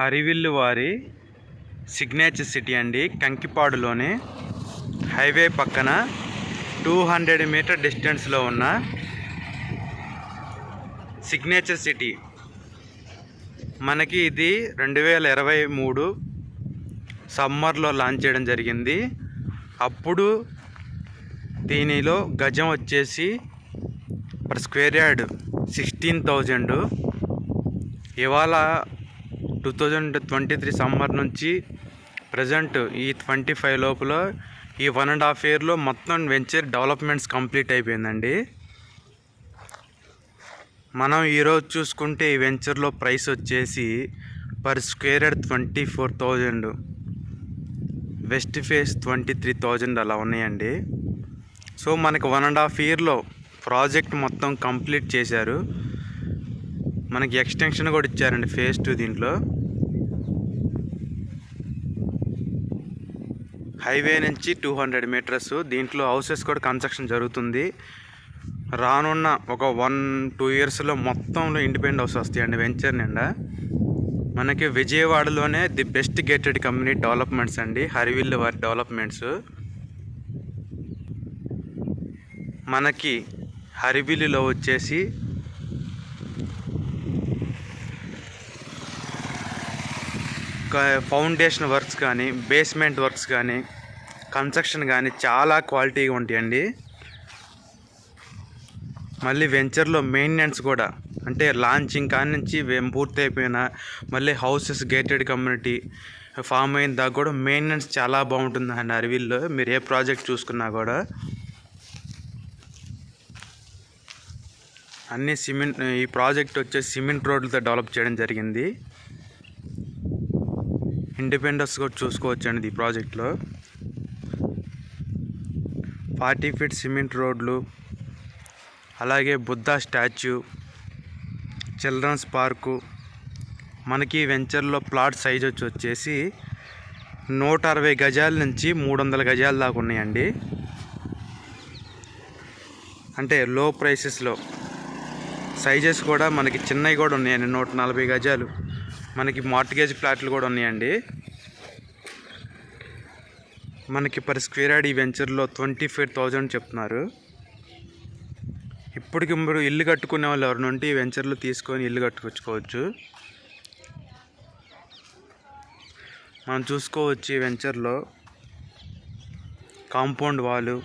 హరివిల్లు వారి signature city అండి. కంకిపాడులోని హైవే పక్కన టూ హండ్రెడ్ మీటర్ డిస్టెన్స్లో ఉన్న సిగ్నేచర్ సిటీ మనకి ఇది రెండు వేల ఇరవై మూడు సమ్మర్లో లాంచ్ చేయడం జరిగింది. అప్పుడు దీనిలో గజం వచ్చేసి per square yard sixteen thousand ఇవాళ two thousand twenty three summer నుంచి ప్రజెంట్ ఈ ట్వంటీ ఫైవ్ లోపల ఈ వన్ అండ్ హాఫ్ ఇయర్లో మొత్తం వెంచర్ డెవలప్మెంట్స్ కంప్లీట్ అయిపోయిందండి. మనం ఈరోజు చూసుకుంటే ఈ వెంచర్లో ప్రైస్ వచ్చేసి per square head twenty four thousand west face twenty three thousand అలా ఉన్నాయండి. సో మనకి వన్ అండ్ హాఫ్ ఇయర్లో ప్రాజెక్ట్ మొత్తం కంప్లీట్ చేశారు. మనకి ఎక్స్టెన్షన్ కూడా ఇచ్చారండి ఫేజ్ టూ దీంట్లో. హైవే నుంచి టూ హండ్రెడ్ మీటర్స్. దీంట్లో హౌసెస్ కూడా కన్స్ట్రక్షన్ జరుగుతుంది. రానున్న ఒక వన్ టూ ఇయర్స్లో మొత్తంలో ఇండిపెండెంట్ హౌస్ వస్తాయండి వెంచర్ నిండా. మనకి విజయవాడలోనే the best gated company developments అండి హరివిల్లు వారి డెవలప్మెంట్స్. మనకి హరివిల్లులో వచ్చేసి ఫౌండేషన్ వర్క్స్ కానీ బేస్మెంట్ వర్క్స్ కానీ కన్స్ట్రక్షన్ కానీ చాలా క్వాలిటీగా ఉంటాయండి. మళ్ళీ వెంచర్లో మెయింటెనెన్స్ కూడా అంటే లాంచింగ్ కాడి నుంచి పూర్తి అయిపోయిన మళ్ళీ హౌసెస్ గేటెడ్ కమ్యూనిటీ ఫామ్ అయిన దాకా కూడా మెయింటెనెన్స్ చాలా బాగుంటుంది అండి అరవిల్లో మీరు ఏ ప్రాజెక్ట్ చూసుకున్నా కూడా. అన్ని సిమెంట్ ఈ ప్రాజెక్ట్ వచ్చేసి సిమెంట్ రోడ్లతో డెవలప్ చేయడం జరిగింది. ఇండిపెండెన్స్ కూడా చూసుకోవచ్చు అండి ఈ ప్రాజెక్ట్లో. ఫార్టీ ఫీట్ సిమెంట్ రోడ్లు అలాగే బుద్ధ స్టాచ్యూ చిల్డ్రన్స్ పార్కు. మనకి వెంచర్లో ప్లాట్ సైజ్ వచ్చి వచ్చేసి నూట అరవై గజాల నుంచి మూడు వందల గజాల దాకా ఉన్నాయండి. అంటే లో. ప్రైసెస్లో సైజెస్ కూడా మనకి చిన్నవి కూడా ఉన్నాయండి నూట నలభై గజాలు. మనకి మార్టిగేజ్ ప్లాట్లు కూడా ఉన్నాయండి. మనకి పర్ స్క్వేర్ యార్డ్ ఈ వెంచర్లో ట్వంటీ ఫైవ్ థౌజండ్ చెప్తున్నారు. ఇప్పటికి మీరు ఇల్లు కట్టుకునే వాళ్ళు ఎవరి నుండి ఈ వెంచర్లు తీసుకొని ఇల్లు కట్టుకొచ్చుకోవచ్చు. మనం చూసుకోవచ్చు ఈ వెంచర్లో. Compound wall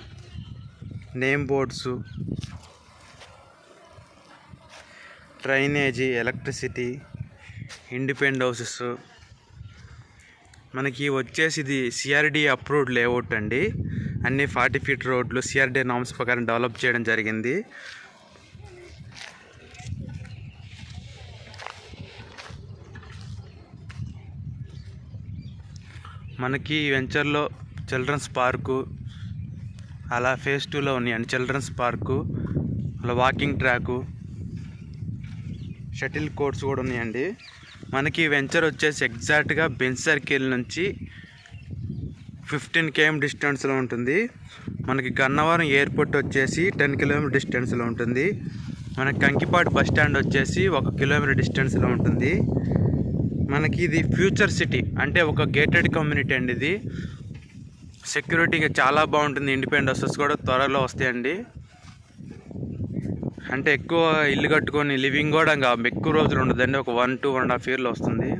name boards drainage electricity independent houses. మనకి వచ్చేసి ఇది సిఆర్డి అప్రూవ్డ్ లేఅవుట్ అండి. అన్ని ఫార్టీ ఫీట్ రోడ్లు సిఆర్డి నామ్స్ ప్రకారం డెవలప్ చేయడం జరిగింది. మనకి వెంచర్లో చిల్డ్రన్స్ పార్కు అలా ఫేజ్ టూలో ఉన్నాయండి చిల్డ్రన్స్ పార్కు అలా వాకింగ్ ట్రాకు షటిల్ కోర్ట్స్ కూడా ఉన్నాయండి. మనకి వెంచర్ వచ్చేసి ఎగ్జాక్ట్గా బెంచ్ సర్కిల్ నుంచి ఫిఫ్టీన్ కేఎం డిస్టెన్స్లో ఉంటుంది. మనకి గన్నవరం ఎయిర్పోర్ట్ వచ్చేసి టెన్ కిలోమీటర్ డిస్టెన్స్లో ఉంటుంది. మనకి కంకిపాడు బస్ స్టాండ్ వచ్చేసి ఒక కిలోమీటర్ డిస్టెన్స్లో ఉంటుంది. మనకి ఇది ఫ్యూచర్ సిటీ అంటే ఒక గేటెడ్ కమ్యూనిటీ అండి ఇది. సెక్యూరిటీగా చాలా బాగుంటుంది. ఇండిపెండెన్స్ కూడా త్వరలో వస్తాయండి. అంటే ఎక్కువ ఇల్లు కట్టుకొని లివింగ్ కూడా ఇంకా ఎక్కువ రోజులు ఉండదండి. ఒక one two one and half ఇయర్లో వస్తుంది.